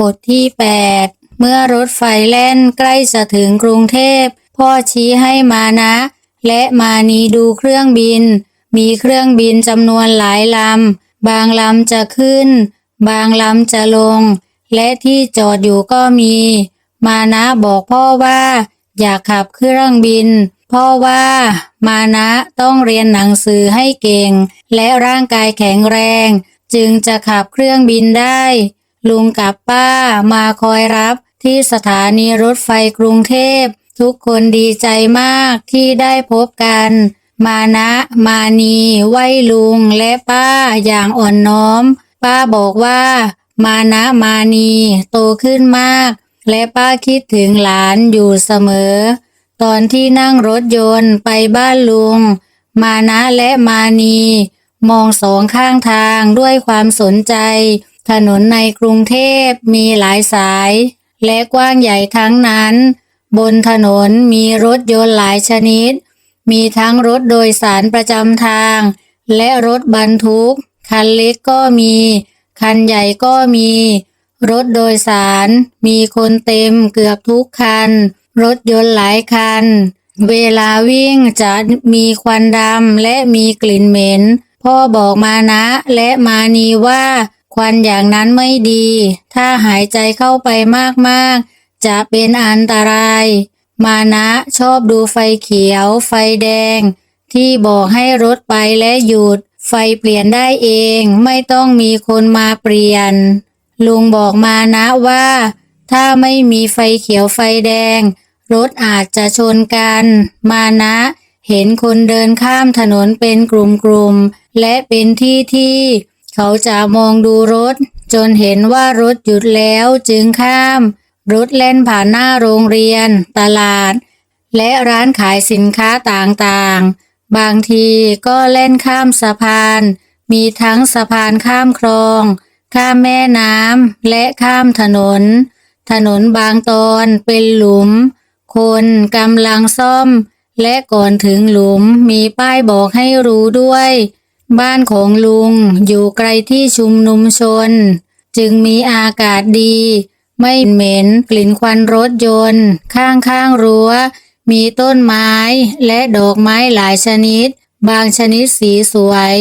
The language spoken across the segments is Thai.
บทที่ 8 เมื่อรถไฟแล่นใกล้จะถึงกรุงเทพ พ่อชี้ให้มานะ และมานีดูเครื่องบิน มีเครื่องบินจำนวนหลายลำ บางลำจะขึ้น บางลำจะลง และที่จอดอยู่ก็มี มานะบอกพ่อว่า อยากขับเครื่องบิน พ่อว่า มานะต้องเรียนหนังสือให้เก่ง และร่างกายแข็งแรง จึงจะขับเครื่องบินได้ ลุงกับป้ามาคอยรับที่สถานีรถไฟกรุงเทพ ทุกคนดีใจมากที่ได้พบกัน มานะมานีไหวลุงและป้าอย่างอ่อนน้อม ป้าบอกว่า มานะมานีโตขึ้นมาก และป้าคิดถึงหลานอยู่เสมอ ตอนที่นั่งรถยนต์ไปบ้านลุง มานะและมานี มองสองข้างทางด้วยความสนใจ ถนนในกรุงเทพมีหลายสาย และกว้างใหญ่ทั้งนั้น บนถนนมีรถยนต์หลายชนิด มีทั้งรถโดยสารประจำทาง และรถบรรทุก คันเล็กก็มี คันใหญ่ก็มี รถโดยสาร มีคนเต็มเกือบทุกคัน รถยนต์หลายคัน เวลาวิ่งจะมีควันดำและมีกลิ่นเหม็นพ่อบอกมานะและมานีว่า ควันอย่างนั้นไม่ดี ถ้าหายใจเข้าไปมากๆ จะเป็นอันตราย มานะชอบดูไฟเขียว ไฟแดง ที่บอกให้รถไปและหยุด ไฟเปลี่ยนได้เอง ไม่ต้องมีคนมาเปลี่ยน ลุงบอกมานะว่า ถ้าไม่มีไฟเขียวไฟแดง รถอาจจะชนกัน มานะเห็นคนเดินข้ามถนนเป็นกลุ่มๆ และเป็นที่ที่ เขาจะมองดูรถ จนเห็นว่ารถหยุดแล้วจึงข้าม รถเล่นผ่านหน้าโรงเรียน ตลาด และร้านขายสินค้าต่างๆ บางทีก็เล่นข้ามสะพาน มีทั้งสะพานข้ามคลอง ข้ามแม่น้ำและข้ามถนน ถนนบางตอนเป็นหลุม คนกำลังซ่อม และก่อนถึงหลุมมีป้ายบอกให้รู้ด้วย บ้านของลุงอยู่ไกลที่ชุมนุมชน จึงมีอากาศดี ไม่เหม็นกลิ่นควันรถยนต์ ข้างข้างรั้ว มีต้นไม้และดอกไม้หลายชนิด บางชนิดสีสวย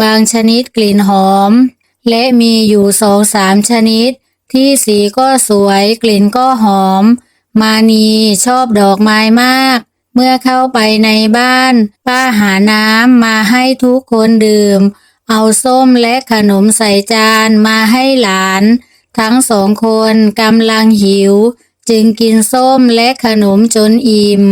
บางชนิดกลิ่นหอม และมีอยู่สองสามชนิด ที่สีก็สวยกลิ่นก็หอม มานีชอบดอกไม้มาก มื่อเข้าไปในบ้าน ป้าหาน้ำมาให้ทุกคนดื่ม เอาส้มและขนมใส่จานมาให้หลาน ทั้งสองคนกำลังหิว จึงกินส้มและขนมจนอิ่ม